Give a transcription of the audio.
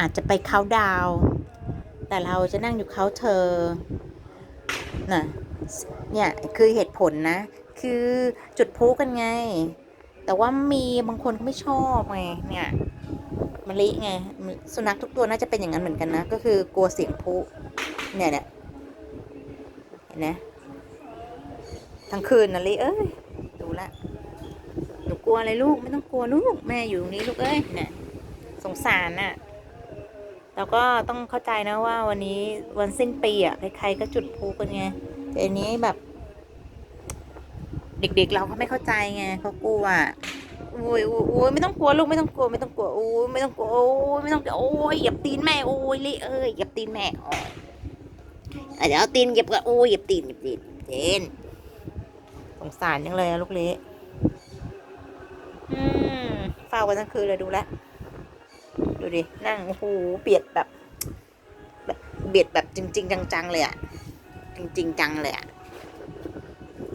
อาจจะไปเขาดาว แต่เราจะนั่งอยู่เขาเธอน่ะเนี่ยคือเหตุผลนะ คือจุดพลุกันไง แต่ว่ามีบางคนเขาไม่ชอบไงเนี่ยมะลิไงสุนัขทุกตัวน่าจะเป็นอย่างนั้นเหมือนกันนะ ก็คือกลัวเสียงพลุเนี่ยเนี่ยเห็นไหมทั้งคืนนะลิเอ้ยดูละหนูกลัวอะไรลูกไม่ต้องกลัวลูกแม่อยู่ตรงนี้ลูกเอ้ยเนี่ยสงสารน่ะ แล้วก็ต้องเข้าใจนะว่าวันนี้วันสิ้นปีอะใครๆก็จุดพลุกันไงแต่อันนี้แบบ เด็กๆเราก็ไม่เข้าใจไงเขากลัวโอ้ยโอ้ยโอ้ยไม่ต้องกลัวลูกไม่ต้องกลัวไม่ต้องกลัวโอ้ยไม่ต้องกลัวโอ้ยไม่ต้องกลัวโอ้ยหยียบตีนแม่โอ้ยลิเอ้ยหยียบตีนแม่โอ้ยอะเดี๋ยวเอาตีนหยียบกันโอ้ยหยียบตีนหยียบตีนเจนสงสารจังเลยลูกเละอืมเฝ้ากันทั้งคืนเลยดูแล ดูดิ นั่งโอ้โหเบียดแบบ แบบเบียดแบบจริง ๆ จังๆเลยอะจริง ๆ จังเลยอะ